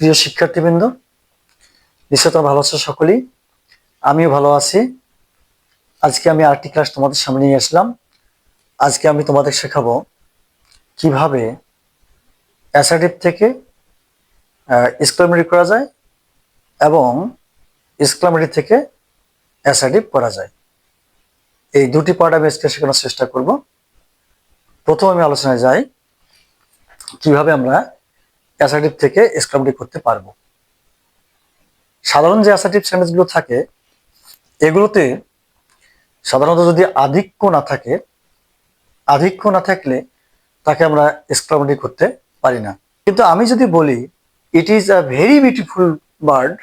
প্রিয় শিক্ষার্থীবৃন্দ নিশ্চয় তোমরা ভালো আছো সকলেই? আমিও ভালো আছি। আজকে আমি আরেকটি ক্লাস তোমাদের সামনে নিয়ে আসলাম। আজকে আমি তোমাদের শেখাবো কীভাবে অ্যাসাডিভ থেকে এক্সক্লামেটরি করা যায় এবং এক্সক্লামেটরি থেকে অ্যাসাডিভ করা যায়। এই দুটি পার্ট আমি আজকে শেখানোর চেষ্টা করব। প্রথম আমি আলোচনায় যাই। কীভাবে আমরা অ্যাসাটিভ থেকে এক্সক্লামেটিভ করতে পারব। সাধারণ যে অ্যাসাটিভ সেন্টেন্সগুলো থাকে, এগুলোতে সাধারণত যদি আধিক্য না থাকে, আধিক্য না থাকলে তাকে আমরা এক্সক্লামেটিভ করতে পারি না। কিন্তু আমি যদি বলি it is a very beautiful bird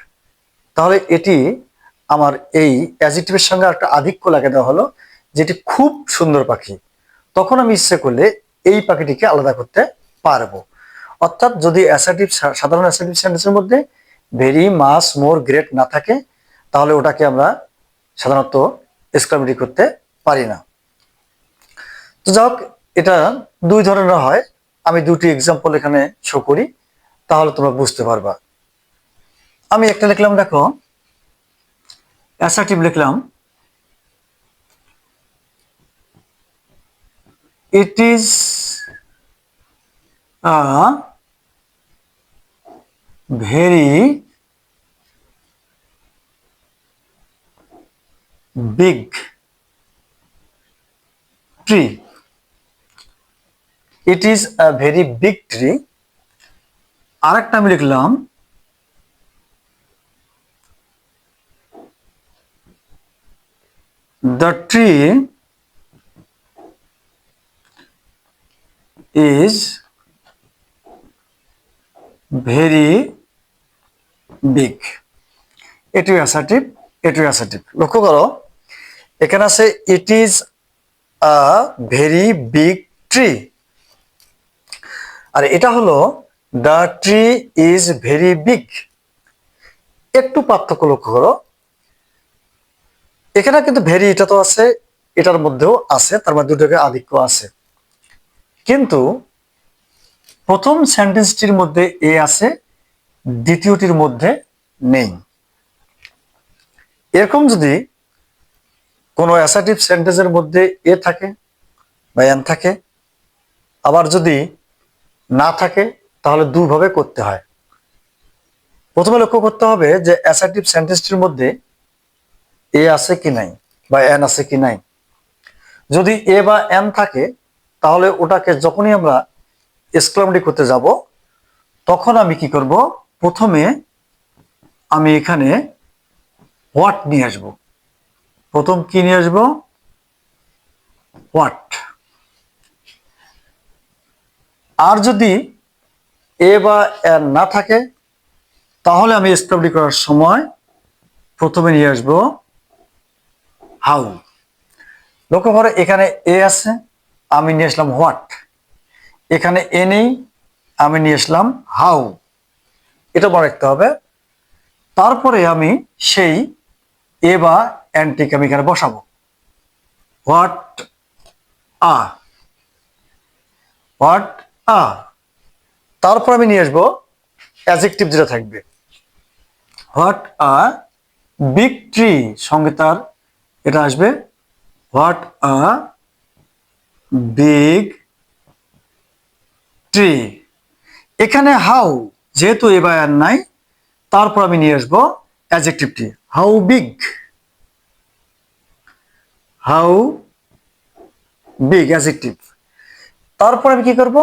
তাহলে এটি আমার এই অ্যাজিটিভের সঙ্গে একটা আধিক্য লাগিয়ে দেওয়া হলো, যেটি খুব সুন্দর পাখি। তখন আমি ইচ্ছে করলে এই পাখিটিকে আলাদা করতে পারব। অর্থাৎ যদি অ্যাসাটিভ সাধারণ অ্যাসাটিভ সেন্টেন্সের মধ্যে ভেরি মাস মোর গ্রেট না থাকে, তাহলে ওটাকে আমরা সাধারণত এক্সক্লামেটরি করতে পারি না। তো যাই এটা দুই ধরনের হয়। আমি দুটি এক্সাম্পল এখানে শো করি, তাহলে তোমরা বুঝতে পারবা। আমি একটা লিখলাম, দেখো অ্যাসার্টিভ লিখলাম। It is a very big tree. It is a very big tree আরেকটা আমি লিখলাম, the tree is very big. এটি অ্যাসার্টিভ এটি অ্যাসার্টিভ লক্ষ্য করো, এখানে আছে it is a very big tree আর এটা হলো the tree is very big একটু পার্থক্য লক্ষ্য করো। এখানে কিন্তু ভেরি এটা তো আছে, এটার মধ্যেও আছে, তার মধ্যে দুটোকে আধিক্য আছে। কিন্তু প্রথম সেন্টেন্সটির মধ্যে এ আছে দ্বিতীয়টির মধ্যে নেই। এরকম যদি কোনো অ্যাসাটিভ সেন্টেন্সের মধ্যে এ থাকে বা এন থাকে, আবার যদি না থাকে, তাহলে দুভাবে করতে হয়। প্রথমে লক্ষ্য করতে হবে যে অ্যাসাটিভ সেন্টেন্সটির মধ্যে এ আছে কি নাই বা এন আছে কি নাই। যদি এ বা এন থাকে, তাহলে ওটাকে যখনই আমরা এক্সক্লামেটি করতে যাব, তখন আমি কি করব? প্রথমে আমি এখানে হোয়াট নিয়ে আসব। প্রথম কি নিয়ে আসব? হোয়াট আর যদি এ বা এন না থাকে, তাহলে আমি এক্সক্লামেটি করার সময় প্রথমে নিয়ে আসব হাউ লক্ষ্য করো, এখানে এ আছে, আমি নিয়ে আসলাম হোয়াট এখানে এ নেই, আমি নিয়ে আসলাম হাউ এটা মনে রাখতে হবে। তারপরে আমি সেই এ বা অ্যান্টিকে আমি এখানে বসাবো। হোয়াট আ হোয়াট আ তারপর আমি নিয়ে আসব অ্যাজেক্টিভ যেটা থাকবে। হোয়াট আ বিগ ট্রি সঙ্গে তার এটা আসবে। হোয়াট আ বিগ ট্রি এখানে হাউ যেহেতু এবার আর নাই, তারপর আমি নিয়ে আসব অ্যাজেক্টিভটি how big how big adjective তারপর আমি কি করব?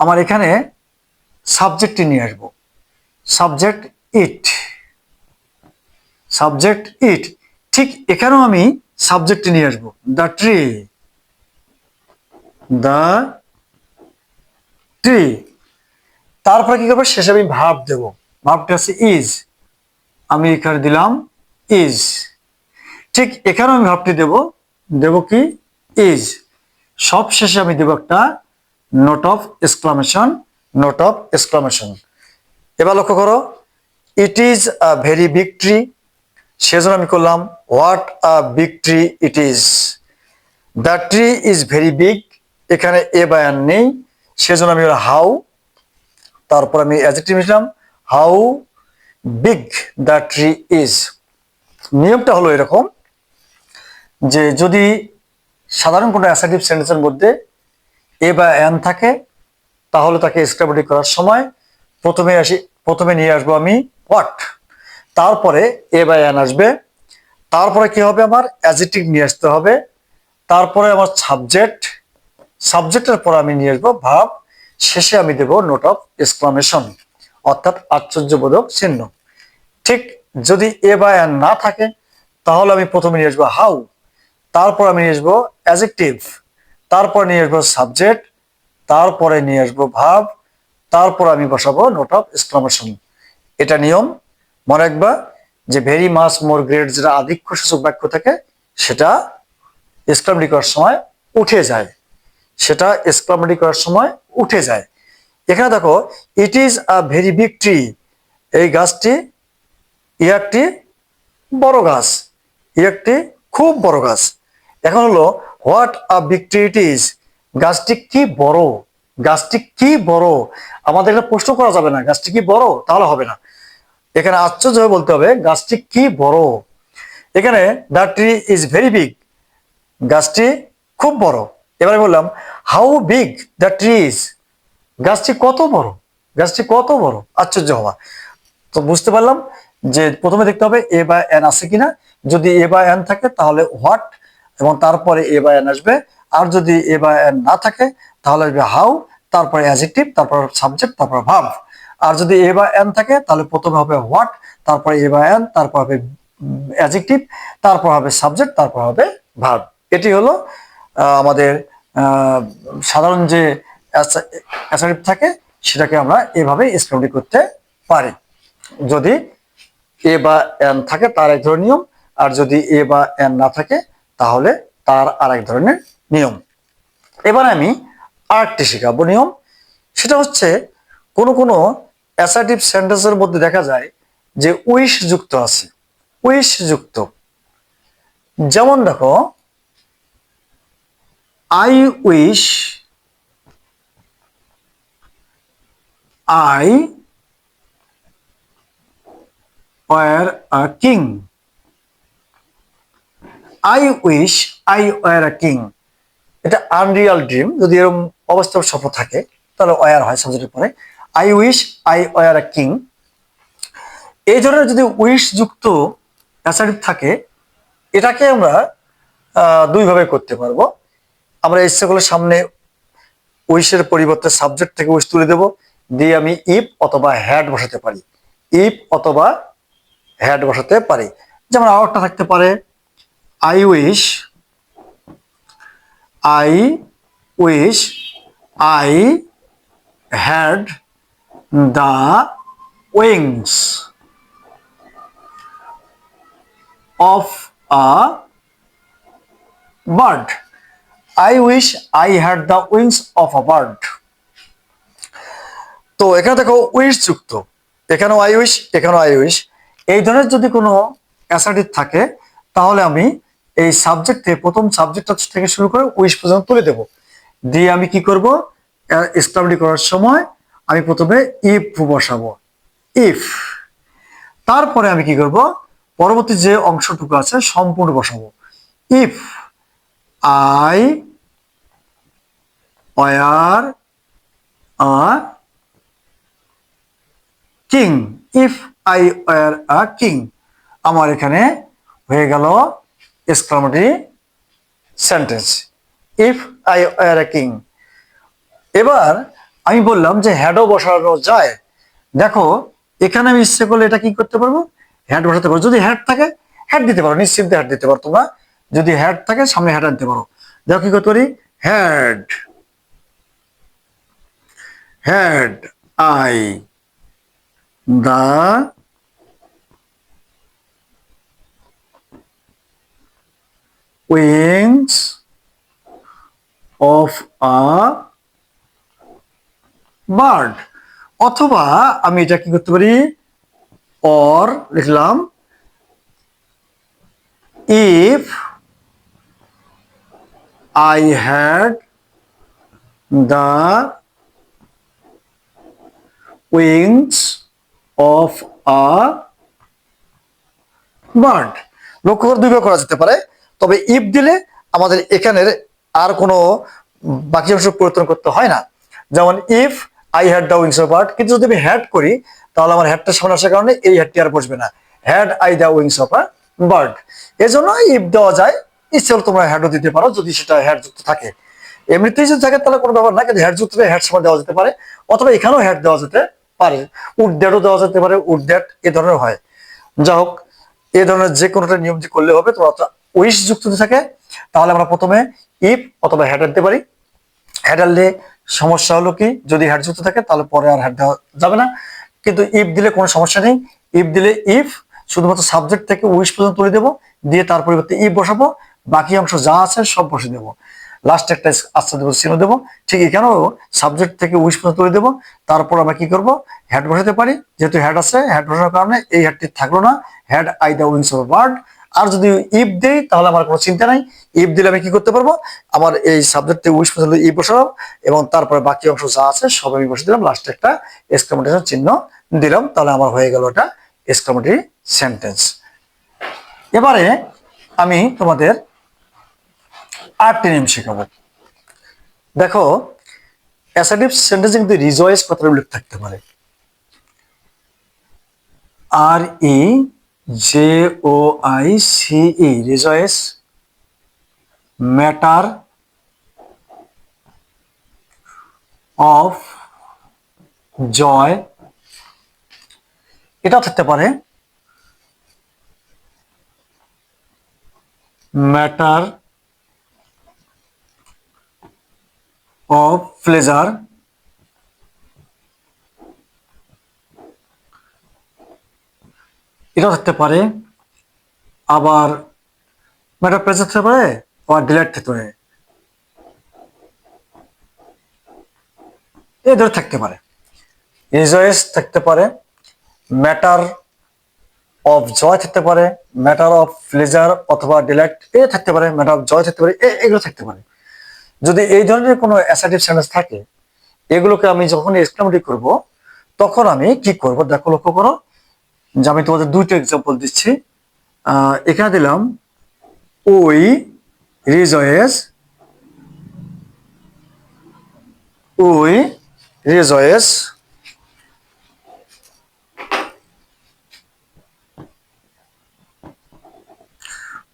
আমার এখানে সাবজেক্টটি নিয়ে আসব। সাবজেক্ট ইট সাবজেক্ট ইট ঠিক এখানেও আমি সাবজেক্টটি নিয়ে আসব। দ্য ট্রি দ্য ট্রি তারপরে কি করব? শেষে আমি ভাব দেব। ভাবটা আছে ইজ আমি এখানে দিলাম ইজ ঠিক এখানেও আমি ভাবটি দেব। দেব কি? ইজ সব শেষে আমি দেব একটা note of exclamation note of exclamation এবার লক্ষ্য করো it is a very big tree সেজন্য আমি করলাম what a big tree it is the tree is very big এখানে এ বায়ান নেই। সেজন্য আমি হাউ তারপর আমি অ্যাজেক্টিভ নিলাম how big the tree is নিয়মটা হলো এরকম যে যদি সাধারণ কোনো অ্যাসাইটিভ সেন্টেন্সের মধ্যে এ বা অ্যান থাকে, তাহলে তাকে স্ক্রাবডি করার সময় প্রথমে আসি, প্রথমে নিয়ে আসব আমি হোয়াট তারপরে এ বা এন আসবে। তারপরে কি হবে আমার? অ্যাজিটিভ নিয়ে আসতে হবে। তারপরে আমার সাবজেক্ট সাবজেক্টের পর আমি নিয়ে আসব ভাব। শেষে আমি দেব নোট অফ এক্সক্লামেশন অর্থাৎ আশ্চর্যবোধক চিহ্ন। ঠিক যদি এ বা এন না থাকে, তাহলে আমি প্রথমে নিয়ে আসব হাউ তারপর আমি নিয়ে আসব অ্যাজেক্টিভ তারপর নিয়ে আসব সাবজেক্ট তারপরে নিয়ে আসব ভাব, তারপর আমি বসাবো নোট অফ এক্সক্লামেশন এটা নিয়ম। মনে রাখবা যে ভেরি মাস মোর গ্রেড যেটা আধিক্য সূচক বাক্য থাকে, সেটা এক্সক্লামেটি করার সময় উঠে যায়। সেটা এক্সক্লামেটি করার সময় উঠে যায়। এখানে দেখো it is a very big tree এই গাছটি ই একটি বড় গাছ। ই একটি খুব বড় গাছ। এখন হলো what a big tree it is গাছটি কি বড়? গাছটি কি বড়? আমাদের এটা প্রশ্ন করা যাবে না, গাছটি কি বড়? তাহলে হবে না। এখানে আশ্চর্য হয়ে বলতে হবে, গাছটি কি বড়? এখানে the tree is very big গাছটি খুব বড়। এবারে বললাম হাউ বিগ দ্য ট্রিজ গাছটি কত বড়? গাছটি কত বড়? আশ্চর্য হওয়া। তো বুঝতে পারলাম যে প্রথমে দেখতে হবে এ বা এন আছে কিনা। যদি এ বা এন থাকে, তাহলে হোয়াট এবং তারপরে এ বা এন আসবে। আর যদি এ বা এন না থাকে, তাহলে আসবে হাউ তারপরে অ্যাজেক্টিভ তারপর সাবজেক্ট তারপর ভাব আর যদি এ বা এন থাকে, তাহলে প্রথমে হবে হোয়াট তারপরে এ বা এন তারপর হবে অ্যাজেক্টিভ তারপর হবে সাবজেক্ট তারপর হবে ভার্ব এটি হলো আমাদের সাধারণ যে অ্যাসারিভ থাকে, সেটাকে আমরা এভাবে স্ক্রাউন্ডিং করতে পারি। যদি এ বা এন থাকে, তার এক ধরনের নিয়ম, আর যদি এ বা এন না থাকে, তাহলে তার আর এক ধরনের নিয়ম। এবার আমি আরেকটি শেখাবো নিয়ম। সেটা হচ্ছে, কোনো কোনো অ্যাসার্টিভ সেন্টেন্সের মধ্যে দেখা যায় যে উইশ যুক্ত আছে। উইশ যুক্ত। যেমন দেখো I wish I were a king I wish I were a king এটা আনরিয়াল ড্রিম যদি এরকম অবাস্তব স্বপ্ন থাকে, তাহলে ওয়ার হয় সাবজেক্টের পরে। I wish I were a king এই ধরনের যদি উইশ যুক্ত অ্যাসারিভ থাকে, এটাকে আমরা দুইভাবে করতে পারব। আমরা ইচ্ছে করলে সামনে উইশের পরিবর্তে সাবজেক্ট থেকে উইশ তুলে দেব। দিয়ে আমি ইফ অথবা হ্যাড বসাতে পারি। ইফ অথবা হ্যাড বসাতে পারি। যেমন আরেকটা থাকতে পারে I wish I wish I had the wings of a bird I wish I had the wings of a bird তো এখানে দেখো উইশ যুক্ত। এখানেও আই উইশ এখানেও আই উইশ এই ধরনের যদি কোনো অ্যাসার্টিভ থাকে, তাহলে আমি এই সাবজেক্টে প্রথম সাবজেক্ট থেকে শুরু করে উইশ পর্যন্ত তুলে দেব। দিয়ে আমি কি করব? স্টাবলি করার সময় আমি প্রথমে ইফ বসাবো। ইফ তারপরে আমি কি করব? পরবর্তী যে অংশটুকু আছে, সম্পূর্ণ বসাবো। If I were a king if I were a king আমার এখানে হয়ে গেল exclamatory sentence if I were a king এবার আমি বললাম যে হ্যাডও বসানো যায়। দেখো, এখানে আমি ইচ্ছে করলে এটা কি করতে পারব? হ্যাড বসাতে পারো। যদি হ্যাড থাকে হ্যাড দিতে পারো। নিশ্চিন্তে হ্যাড দিতে পারো তোমরা। যদি হ্যাড থাকে, সামনে হ্যাড আনতে পারো। দেখো কি করতে পারি? Had had I the wings of a bird. অথবা আমি এটা কি করতে পারি? অর লিখলাম if I had the wings of a bird লক্ষ্য করে দুইভাবে করা যেতে পারে। তবে ইফ দিলে আমাদের এখানের আর কোনো বাকি অংশ পরিবর্তন করতে হয় না। যেমন if I had the wings of bird কিন্তু যদি আমি হ্যাড করি, তাহলে আমার হ্যাডটা সামনে আসার কারণে এই হ্যাডটি আর বসবে না। Had I the wings of a bird এজন্য ইফ দেওয়া যায়। ইচ্ছে হলে তোমরা হ্যাডও দিতে পারো, যদি সেটা হ্যাড যুক্ত থাকে। এমনিতেই যদি থাকে তাহলে কোনো ব্যাপার না, কিন্তু হ্যাড যুক্ত হ্যাড সময় দেওয়া যেতে পারে, অথবা এখানেও হ্যাড দেওয়া যেতে পারে। উড দ্যাটও দেওয়া যেতে পারে উড দ্যাট এ ধরনের হয়। যা হোক, এ ধরনের যে কোনোটা নিয়ম যে করলে হবে, তোমার উইশ যুক্ত থাকে, তাহলে আমরা প্রথমে ইফ অথবা হ্যাড দিতে পারি। হ্যাডাল দিয়ে সমস্যা হলো কি, যদি হ্যাড যুক্ত থাকে, তাহলে পরে আর হ্যাড দেওয়া যাবে না। কিন্তু ইফ দিলে কোনো সমস্যা নেই। ইফ দিলে ইফ শুধুমাত্র সাবজেক্ট থেকে উইশ পর্যন্ত তুলে দেবো, দিয়ে তার পরিবর্তে ইফ বসাবো, বাকি অংশ যা আছে সব বসে দেবো। লাস্ট একটা আস্তে দেবো চিহ্ন দেবো। ঠিক এখানেও সাবজেক্ট থেকে উইশ পর্যন্ত তুলে দেবো। তারপর আমরা কি করব? হ্যাড বসাতে পারি। যেহেতু হ্যাড আছে হ্যাড বসানোর কারণে এই হ্যাডটি থাকল না। Had I the wings of bird আর যদি ইফ দেই, তাহলে আমার কোনো চিন্তা নাই। ইফ দিলে আমি কি করতে পারব? আমার এই সাবজেক্ট থেকে উইশ পর্যন্ত ইফ বসালাম এবং তারপরে বাকি অংশ যা আছে, সব আমি বসে দিলাম। লাস্টে একটা এক্সক্লামেশন চিহ্ন দিলাম। তাহলে আমার হয়ে গেল ওটা এক্সক্লামেটরি সেন্টেন্স এবারে আমি তোমাদের আটটি নেম শেখাবো। দেখো অ্যাসাইটিভ সেন্টেন্সে কিন্তু রিজয়েস কথার উল্লেখ থাকতে পারে। R E J O I C rejoice matter of joy এটাও থাকতে পারে ম্যাটার অফ প্লেজার এটাও থাকতে পারে আবার ম্যাটার প্লেজার থাকতে পারে আবার ডিলাইট থাকতে পারে। এই ধরে থাকতে পারে। রিজয়েস থাকতে পারে ম্যাটার অফ জয় থাকতে পারে ম্যাটার অফ প্লেজার অথবা ডিলাইট এ থাকতে পারে ম্যাটার অফ জয় থাকতে পারে এগুলো থাকতে পারে। যদি এই ধরনের কোনো অ্যাসাইটিভ সেন্টেন্স থাকে, এগুলোকে আমি যখন এক্সক্লামেটিভ করব, তখন আমি কি করব? দেখো, লক্ষ্য করো যে আমি তোমাদের দুইটা এক্সাম্পল দিচ্ছি। এখানে দিলাম, ওই রিজয়েস ওই রিজয়েস,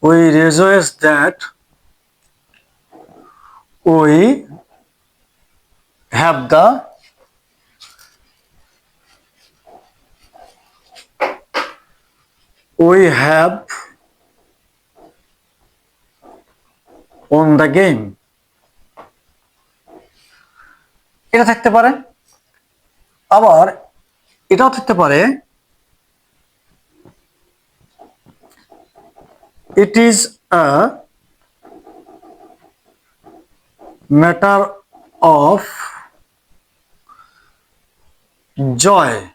ওই rejoice that we have the we have won the game এটা থাকতে পারে আবার এটাও থাকতে পারে it is a matter of joy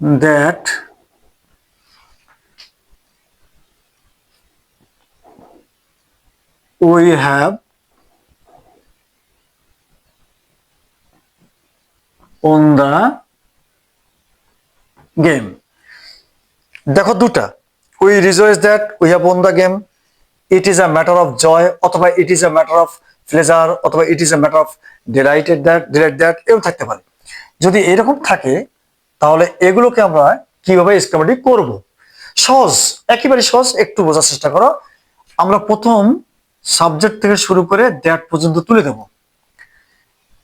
that we have won the game দেখো দুটা we rejoice that we have won the game it is a matter of joy অথবা it is a matter of pleasure অথবা it is a matter of delighted that delight that এরকম থাকতে পারে। যদি এরকম থাকে, তাহলে এগুলোকে আমরা কীভাবে এক্সক্লামেটিভ করব? সহজ, একেবারে সহজ, একটু বোঝার চেষ্টা করো। আমরা প্রথম সাবজেক্ট থেকে শুরু করে দ্যাট পর্যন্ত তুলে দেব।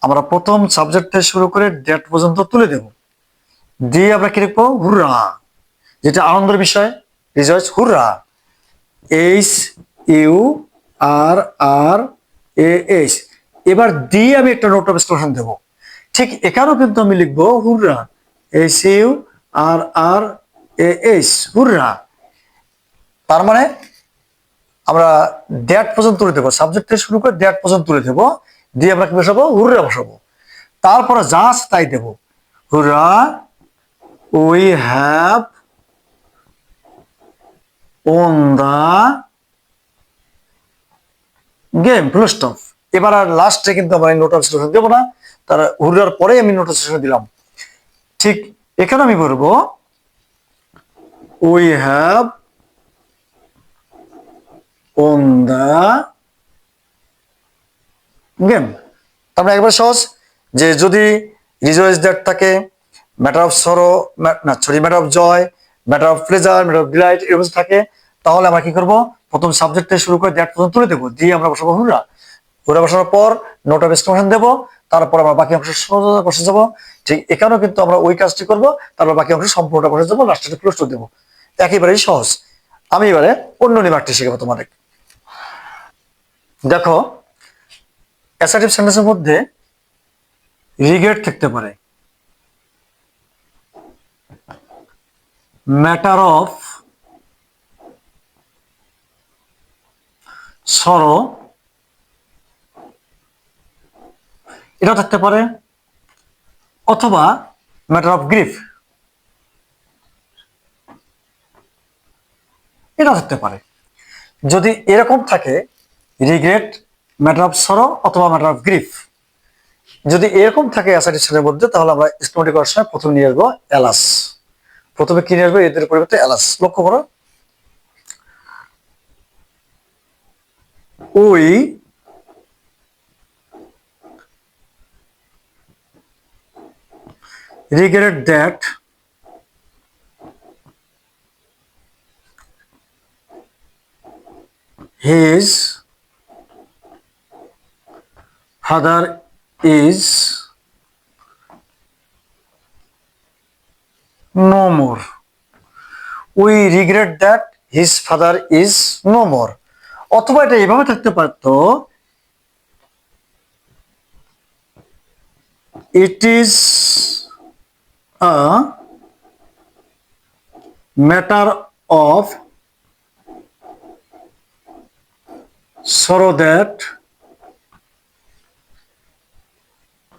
আমরা প্রথম সাবজেক্ট থেকে শুরু করে দ্যাট পর্যন্ত তুলে দেব। দিয়ে আমরা কি লিখব? হুররা। যেটা আনন্দের বিষয়। Rejoice hurrah. H U, R R, A, H. এবার দিয়ে আমি একটা নোট অফ এক্সক্লেশন দেব। ঠিক এখানেও কিন্তু আমি লিখব, hurrah H U, R R, A, H, hurrah. তার মানে আমরা দ্যাট পর্যন্ত তুলে দেবো। সাবজেক্ট থেকে শুরু করে দ্যাট পর্যন্ত তুলে দেবো। দিয়ে আমরা কি বসাবো? হুররা বসাবো। তারপরে যা আছে তাই দেবো। Hurrah we have on the game full stop এবার আর লাস্টে কিন্তু আমরা নোট অফ দেবো না। তার হুরার পরে আমি নোট অফ দিলাম। ঠিক এখানে আমি বলব we have on the game তারপরে একবার সহজ, যে যদি রিজয়েস দ্যাট থাকে ম্যাটার অফ সরো না sorry matter of joy matter of pleasure matter of delight এরকম থাকে, তাহলে আমরা কি করব? প্রথম সাবজেক্ট থেকে শুরু করে দ্যাট পর্যন্ত তুলে দেবো। দিয়ে আমরা বসাবো হুরা হুরা বসানোর পর নোট অফ এক্সক্লেমেশন দেবো। তারপর আমরা বাকি অংশ বসে যাব ঠিক এখানেও কিন্তু আমরা ওই কাজটি করব। তারপর বাকি অংশ সম্পূর্ণটা বসে যাব লাস্টে ক্লোজ করে দেবো। একেবারেই সহজ। আমি এবারে অন্য নিমার্কটি শেখাবো তোমাদের। দেখো অ্যাসার্টিভ সেন্টেন্সের মধ্যে রিগ্রেট থাকতে পারে। ম্যাটার অফ সরো। এটা থাকতে পারে অথবা ম্যাটার অফ গ্রিফ এটা থাকতে পারে। যদি এরকম থাকে রিগ্রেট ম্যাটার অফ সরো অথবা ম্যাটার অফ গ্রিফ যদি এরকম থাকে অ্যাসাইটেশনের মধ্যে, তাহলে আমরা করার সময় প্রথমে নিয়ে আসব এলাস প্রথমে কি নিয়ে আসব? এদের পরিবর্তে এলাস লক্ষ্য করো। ওই regret that his father is no more. We regret that his father is no more. অথবা এটা এভাবে থাকতে পারত it is matter of sorrow that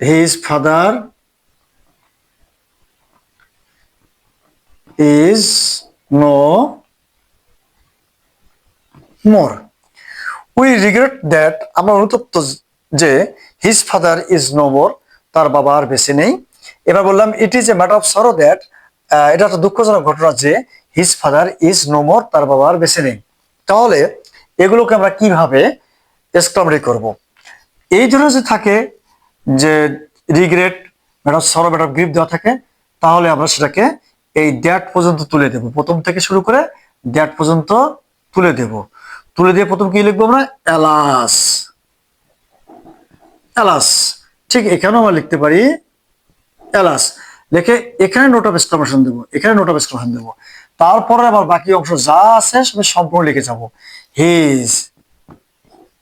his father is no more We regret that আমরা অনুতপ্ত যে his father is no more তার বাবা আর বেঁচে নেই। এবার বললাম it is a matter of sorrow that এটা একটা দুঃখজনক ঘটনা যে his father is no more তার বাবা আর বেঁচে নেই। তাহলে এগুলোকে আমরা কীভাবে এক্সক্লামেটরি করব? এই ধরনের যদি থাকে যে regret of sorrow of grief দেওয়া থাকে, তাহলে আমরা সেটাকে এই দ্যাট পর্যন্ত তুলে দেব। প্রথম থেকে শুরু করে দ্যাট পর্যন্ত তুলে দেব। তুলে দিয়ে প্রথম কি লিখব আমরা? এলাস। এলাস। ঠিক এখানেও আমরা লিখতে পারি এলাস। লিখে এখানে নোট অফ এক্সক্লামেশন দেবো, এখানে নোট অফ এক্সক্লামেশন দেবো। তারপরে আবার বাকি অংশ যা আছে সব সম্পূর্ণ লিখে যাব। His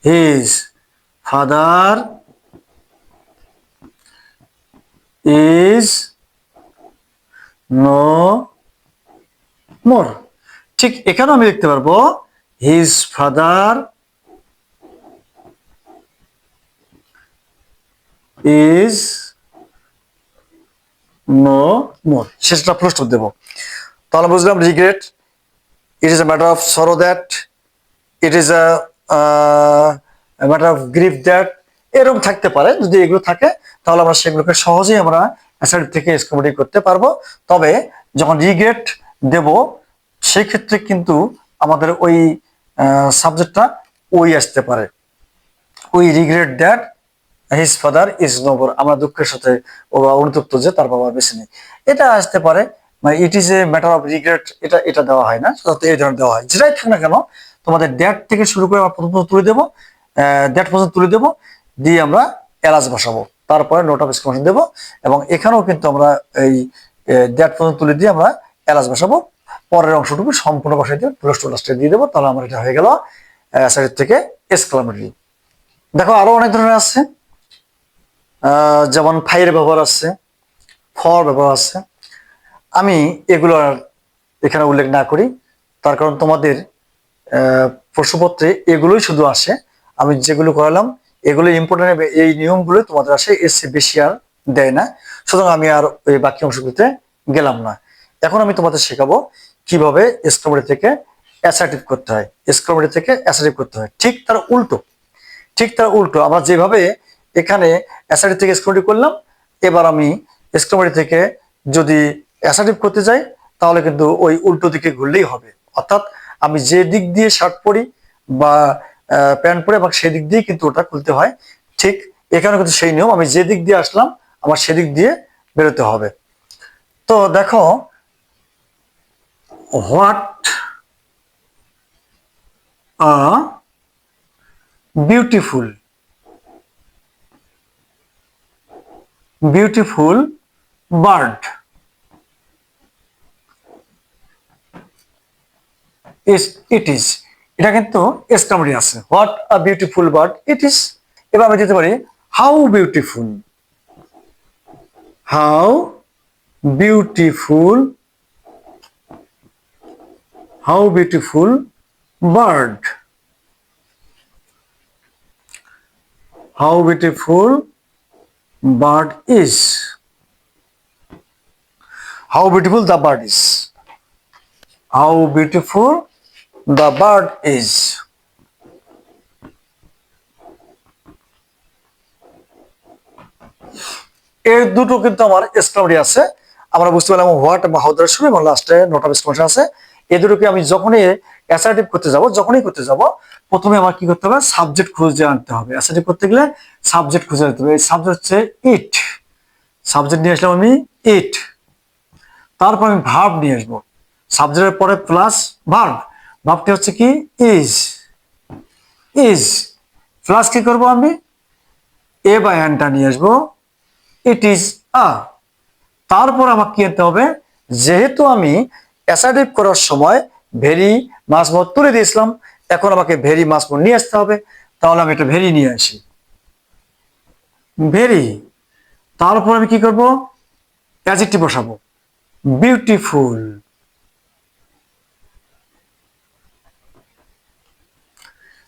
his father is no more ঠিক এখানেও আমি লিখতে পারব his father is no more শেষটা প্রশ্ন দেব। তাহলে বুঝলাম regret it is a matter of sorrow that it is a matter of grief that এরকম থাকতে পারে। যদি এগুলো থাকে, তাহলে আমরা সেগুলোকে সহজেই আমরা অ্যাসাইড থেকে এক্সকমেডি করতে পারব। তবে যখন রিগ্রেট দেব সেই ক্ষেত্রে কিন্তু আমাদের ওই সাবজেক্টটা ওই আসতে পারে। We regret that his father is no more আমরা দুঃখের সাথে ও বা অনুতপ্ত যে তার বাবা বেছে নেই। এটা আসতে পারে it is a matter of regret এটা এটা দেওয়া হয় না এই ধরনের দেওয়া হয়। যেটাই থাক না কেন, তোমাদের ড্যাট থেকে শুরু করে আমরা প্রথম তুলে দেবো ড্যাট পর্যন্ত তুলে দেবো, দিয়ে আমরা এলাচ বসাবো। তারপরে নোট অফ এক্সক্লেমেশন দেবো, এবং এখানেও কিন্তু আমরা এই ড্যাট পর্যন্ত তুলে দিয়ে আমরা এলাচ বসাবো। পরের অংশটুকু সম্পূর্ণ বসাই দিয়ে প্লাস টু লাস্টে দিয়ে দেবো। তাহলে আমার এটা হয়ে গেল সাইড থেকে এক্সক্লামেটরি দেখো, আরও অনেক ধরনের আছে। যেমন ফাইয়ের ব্যবহার আছে ফর ব্যবহার আছে। আমি এগুলো এখানে উল্লেখ না করি। তার কারণ তোমাদের প্রশ্নপত্রে এগুলোই শুধু আসে। আমি যেগুলো করালাম এগুলো ইম্পর্টেন্ট এই নিয়মগুলো তোমাদের আসে চেয়ে বেশি আর দেয় না। সুতরাং আমি আর ওই বাকি অংশগুলোতে গেলাম না। এখন আমি তোমাদের শেখাবো কীভাবে এক্সক্লামেটরি থেকে অ্যাসার্টিভ করতে হয়? এক্সক্লামেটরি থেকে অ্যাসার্টিভ করতে হয়। ঠিক তার উল্টো। ঠিক তার উল্টো। আমরা যেভাবে এখানে অ্যাসাইড থেকে এক্সক্লোমেটরি করলাম, এবার আমি এক্সক্লোমেটরি থেকে যদি অ্যাসার্টিভ করতে যাই, তাহলে কিন্তু ওই উল্টো দিকে ঘুরলেই হবে। অর্থাৎ আমি যে দিক দিয়ে শার্ট পরি বা প্যান্ট পরে, আমাকে সেদিক দিয়ে কিন্তু ওটা খুলতে হয়। ঠিক এখানে কিন্তু সেই নিয়ম। আমি যে দিক দিয়ে আসলাম, আমার সেদিক দিয়ে বেরোতে হবে। তো দেখো what a beautiful? Beautiful bird. It is. এটা কিন্তু এসকামরি আছে। What a beautiful bird? It is. এবার আমি দিতে পারি, how beautiful? How beautiful how beautiful bird how beautiful bird is how beautiful the bird is how beautiful the bird is এর দুটো কিন্তু আমার এক্সক্লামেটরি আছে। আমরা বুঝতে পারলাম হোয়াট বা হাউদার শুরু এবং লাস্টে নোট অফ আছে। এই দুটোকে আমি যখনই অ্যাসার্টিভ করতে যাব, যখনই করতে যাব, প্রথমে আমার কি করতে হবে? সাবজেক্ট খুঁজে আনতে হবে। অ্যাসার্টিভ করতে গেলে সাবজেক্ট খুঁজে আনতে হবে। এই সাবজেক্ট হচ্ছে ইট সাবজেক্ট নিয়ে আসলাম আমি ইট তারপর আমি ভার্ব নিয়ে আসব। সাবজেক্টের পরে প্লাস ভার্ব ভার্বটি হচ্ছে কি? ইজ ইজ প্লাস কি করব আমি? এ বা অ্যানটা নিয়ে আসব। ইট ইজ আ তারপর আমাকে কি আনতে হবে? যেহেতু আমি অ্যাসার্টিভ করার সময় ভেরি মাসমত তুলে দিয়েছিলাম এখন আমাকে ভেরি মাসমত নিয়ে আসতে হবে। তাহলে আমি এটা ভেরি নিয়ে আসি। ভেরি, তারপর আমি কি করব? অ্যাজেক্টিভ বসাবো। বিউটিফুল।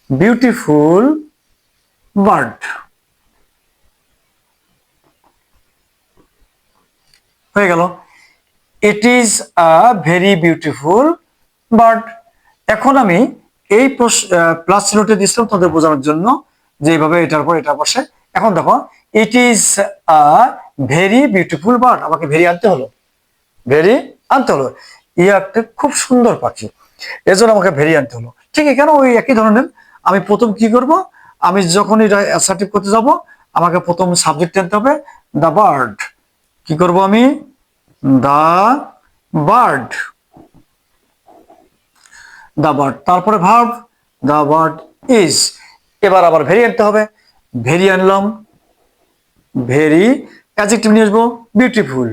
Beautiful bird. হয়ে গেল। It is a very beautiful bird এখন আমি এই প্লাস চিহ্নটি দিচ্ছিলাম তোমাদের বোঝানোর জন্য যে এইভাবে এটার পর এটা বসে এখন দেখো it is a very beautiful bird আমাকে ভেরি আনতে হলো। ভেরি আনতে হলো। ই একটা খুব সুন্দর পাখি। এজন্য আমাকে ভেরি আনতে হলো। ঠিক এখানে ওই একই ধরনের। আমি প্রথম কি করব? আমি যখন এটা অ্যাসার্টিভ করতে যাব, আমাকে প্রথম সাবজেক্ট আনতে হবে দ্য বার্ড কি করব আমি? দা বার্ড দা বার্ড তারপরে ভার্ব দা বার্ড ইজ এবার আবার ভেরি আনতে হবে। ভেরি আনলাম ভেরি অ্যাজেক্টিভ নিয়ে আসব। Beautiful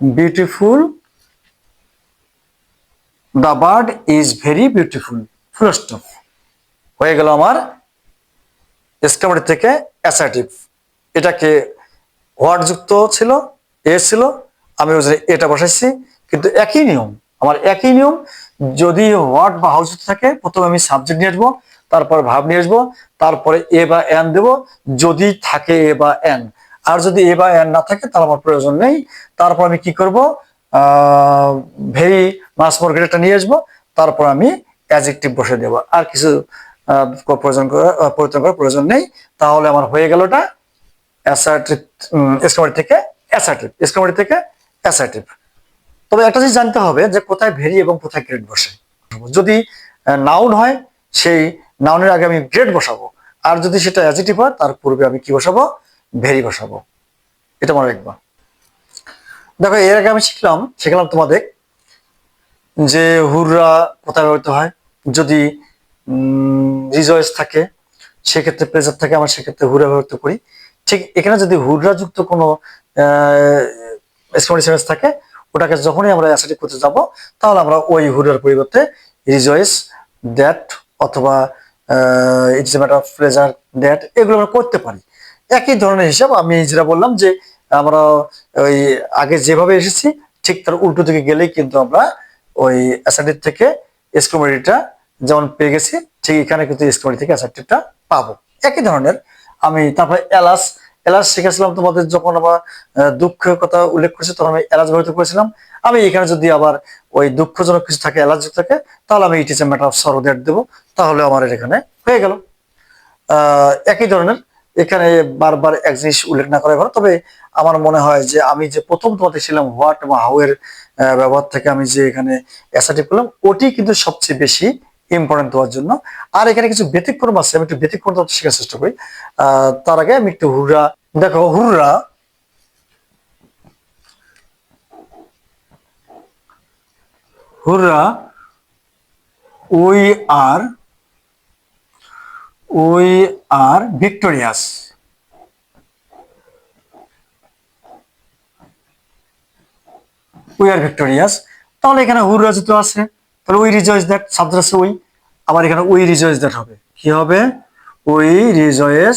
beautiful the bird is very beautiful full stop হয়ে গেল আমার এসকামারি থেকে অ্যাসার্টিভ এটাকে হোয়াট যুক্ত ছিল এ ছিল আমি ওই এটা বসাইছি। কিন্তু একই নিয়ম আমার একই নিয়ম যদি হোয়াট বা হাউস থাকে প্রথমে আমি সাবজেক্ট নিয়ে আসব তারপর ভাব নিয়ে আসব তারপরে এ বা এন দেবো যদি থাকে এ বা এন আর যদি এ বা এন না থাকে তাহলে আমার প্রয়োজন নেই। তারপর আমি কি করব? ভেরি মাস মর্গেটটা নিয়ে আসব তারপর আমি অ্যাজেক্টিভ বসে দেবো। আর কিছু প্রয়োজন করা- আহ, পরিবর্তন করার প্রয়োজন নেই। তাহলে আমার হয়ে গেল ওটা। অ্যাসার্টিভ এসকামারি থেকে অ্যাসার্টিভ এসকামারি থেকে অ্যাসার্টিভ তবে একটা জিনিস জানতে হবে যে কোথায় ভেরি এবং কোথায় গ্রেড বসে। যদি নাউন হয়, সেই নাউনের আগে আমি গ্রেড বসাবো। আর যদি সেটা অ্যাজিটিভ হয়, তার পূর্বে আমি কি বসাবো? ভেরি বসাবো। এটা মনে রাখবা। দেখো, এর আগে আমি শিখলাম শিখলাম তোমাদের যে হুররা কোথায় ব্যবহৃত হয়। যদি রিজয়েস থাকে, সেক্ষেত্রে প্রেজার থাকে, আমরা সেক্ষেত্রে হুরা ব্যবহৃত করি। ঠিক এখানে যদি হুররা যুক্ত কোনো থাকে, ওটাকে যখনই আমরা অ্যাসাইটিভ করতে যাব, তাহলে আমরা ওই হুরার পরিবর্তে রিজয়েস দ্যাট অথবা it's matter of pleasure that এগুলো আমরা করতে পারি। একই ধরনের হিসাব আমি যেটা বললাম যে, আমরা ওই আগে যেভাবে এসেছি, ঠিক তার উল্টো দিকে গেলেই কিন্তু আমরা ওই অ্যাসাইটিভ থেকে এক্সক্লোমেরিটা যেমন পেয়ে গেছি, ঠিক এখানে কিন্তু এক্সক্লোমেরি থেকে অ্যাসাইটিভটা পাবো। একই ধরনের আমি তারপরে এলাস এলাস শিখেছিলাম তোমাদের যখন আমার দুঃখের কথা উল্লেখ করেছি, তখন আমি এলাচ ব্যবহৃত করেছিলাম। আমি এখানে যদি আবার ওই দুঃখজনক কিছু থাকে এলাচ থাকে, তাহলে আমি it is a matter of sorrow that দেবো। তাহলে আমার এখানে হয়ে গেল। একই ধরনের, এখানে বারবার এক জিনিস উল্লেখ না করা ভালো তবে আমার মনে হয় যে আমি যে প্রথম তোমাদের ছিলাম হোয়াট এবং হাউ এর ব্যবহার থেকে আমি যে এখানে অ্যাসার্টিভ করলাম, ওটি কিন্তু সবচেয়ে বেশি ইম্পর্টেন্ট দেওয়ার জন্য। আর এখানে কিছু ব্যতিক্রম আছে, আমি একটু ব্যতিক্রম শেখার চেষ্টা করি। তার আগে আমি একটু হুররা, দেখো hurrah. Hurrah we are we are victorious. We are victorious. তাহলে এখানে হুররা যেহেতু আছে। তাহলে উই রিজয়েস দ্যাট সাবজেক্ট আছে উই আবার এখানে উই রিজয়েস দ্যাট হবে। কি হবে? উই রিজয়েস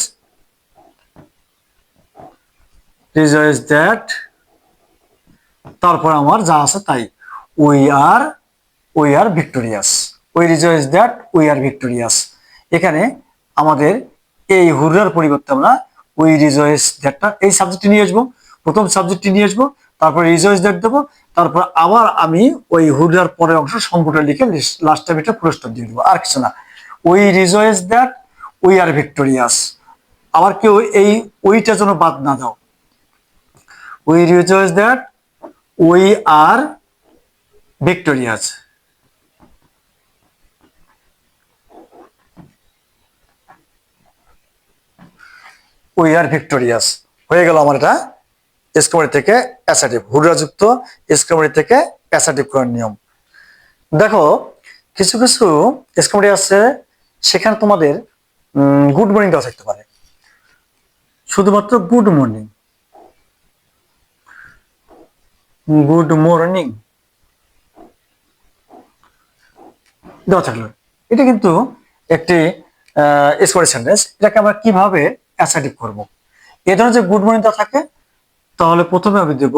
রিজয়েস দ্যাট তারপর আমার যা আছে তাই। We are we are victorious we rejoice that we are victorious এখানে আমাদের এই হুরার পরিবর্তে আমরা উই রিজয়েস দ্যাটটা এই সাবজেক্টটি নিয়ে আসব। প্রথম সাবজেক্টটি নিয়ে আসব। তারপর রিজয়েস দ্যাট দেবো, তারপর আবার আমি ওই হুরার পরের অংশ সম্পূর্ণ লিখে লাস্টে বিটে পুরস্কার দিয়ে দেবো, আর কিছু না। We rejoice that we are victorious. আবার কেউ এই ওইটা যেন বাদ না দাও। We rejoice that we are victorious. We are victorious. হয়ে গেল আমার এটা? এসকামারি থেকে অ্যাসাটিভ হুডরাযুক্ত এসকামারি থেকে অ্যাসাটিভ করার নিয়ম। দেখো, কিছু কিছু এসকামারি আছে, সেখানে তোমাদের গুড মর্নিং দেওয়া থাকতে পারে। শুধুমাত্র গুড মর্নিং গুড মর্নিং দেওয়া থাকল। এটা কিন্তু একটি স্কোয়ার সেন্টেন্স এটাকে আমরা কীভাবে অ্যাসার্টিভ করব? এ ধরনের যে গুড মর্নিং দেওয়া থাকে তাহলে প্রথমে আমি দেব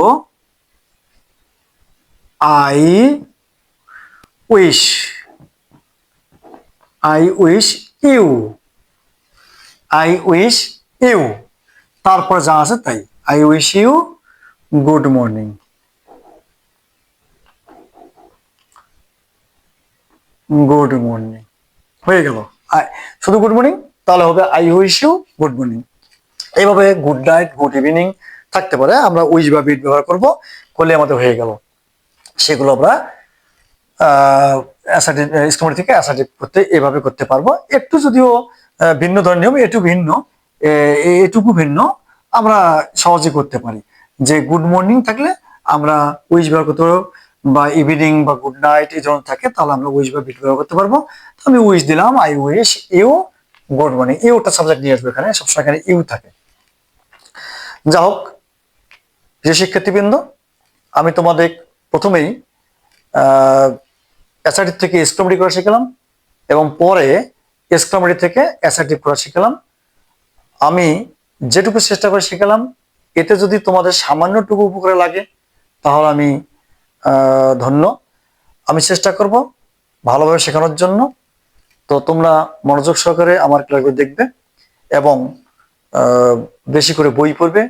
I wish I wish you I wish you তারপর যা আছে তাই। I wish you good morning good morning হয়ে গেল। শুধু গুড মর্নিং তাহলে হবে I wish you good morning এইভাবে গুড নাইট গুড ইভিনিং থাকতে পারে, আমরা উইজ বা বিট ব্যবহার করব করলে আমাদের হয়ে গেল। সেগুলো আমরা অ্যাসার্টিভ থেকে অ্যাসার্টিভ করতে এভাবে করতে পারব। একটু যদিও ভিন্ন ধরনের নিয়ম একটু ভিন্ন এটুকু ভিন্ন, আমরা সহজে করতে পারি। যে গুড মর্নিং থাকলে আমরা উইশ ব্যবহার করতে পারব, বা ইভিনিং বা গুড নাইট এই ধরনের থাকে, তাহলে আমরা উইশ বা বিট ব্যবহার করতে পারব। তো আমি উইশ দিলাম I wish you good morning Yuta subject নিয়ে আসব এখানে, সবসময় এখানে ইউ থাকে। যা হোক প্রিয় শিক্ষার্থীবৃন্দ, আমি তোমাদের প্রথমেই অ্যাসার্টিভ থেকে এসক্রমেডি করা শিখলাম এবং পরে এসক্রমেডি থেকে অ্যাসার্টিভ করা শিখলাম। আমি যেটুকু চেষ্টা করে শিখলাম, এতে যদি তোমাদের সামান্যটুকু উপকারে লাগে, তাহলে আমি ধন্য। আমি চেষ্টা করব ভালোভাবে শেখানোর জন্য। তো তোমরা মনোযোগ সহকারে আমার ক্লাসগুলো দেখবে এবং বেশি করে বই পড়বে।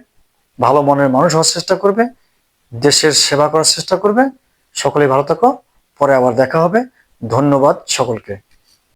ভালো মনের মানুষ হওয়ার চেষ্টা করবে, দেশের সেবা করার চেষ্টা করবে। সকলেই ভালো থাকো, পরে আবার দেখা হবে। ধন্যবাদ সকলকে।